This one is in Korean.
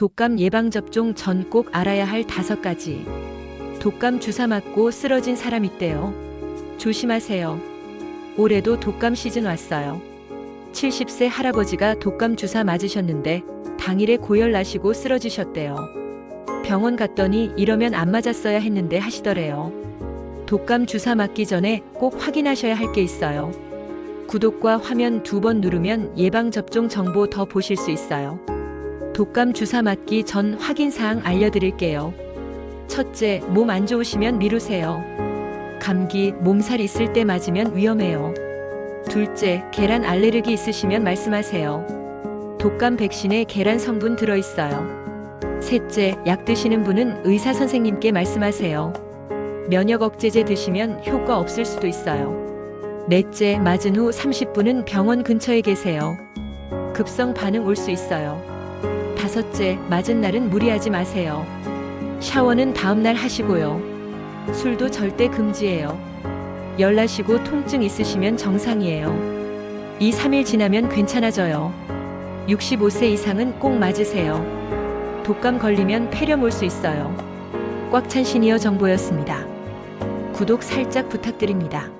독감 예방접종 전 꼭 알아야 할 다섯 가지. 독감 주사 맞고 쓰러진 사람 있대요. 조심하세요. 올해도 독감 시즌 왔어요. 70세 할아버지가 독감 주사 맞으셨는데 당일에 고열 나시고 쓰러지셨대요. 병원 갔더니 이러면 안 맞았어야 했는데 하시더래요. 독감 주사 맞기 전에 꼭 확인하셔야 할 게 있어요. 구독과 화면 두 번 누르면 예방접종 정보 더 보실 수 있어요. 독감 주사 맞기 전 확인 사항 알려드릴게요. 첫째, 몸 안 좋으시면 미루세요. 감기, 몸살 있을 때 맞으면 위험해요. 둘째, 계란 알레르기 있으시면 말씀하세요. 독감 백신에 계란 성분 들어있어요. 셋째, 약 드시는 분은 의사 선생님께 말씀하세요. 면역 억제제 드시면 효과 없을 수도 있어요. 넷째, 맞은 후 30분은 병원 근처에 계세요. 급성 반응 올 수 있어요. 다섯째, 맞은 날은 무리하지 마세요. 샤워는 다음날 하시고요. 술도 절대 금지예요. 열나시고 통증 있으시면 정상이에요. 2, 3일 지나면 괜찮아져요. 65세 이상은 꼭 맞으세요. 독감 걸리면 폐렴 올 수 있어요. 꽉 찬 시니어 정보였습니다. 구독 살짝 부탁드립니다.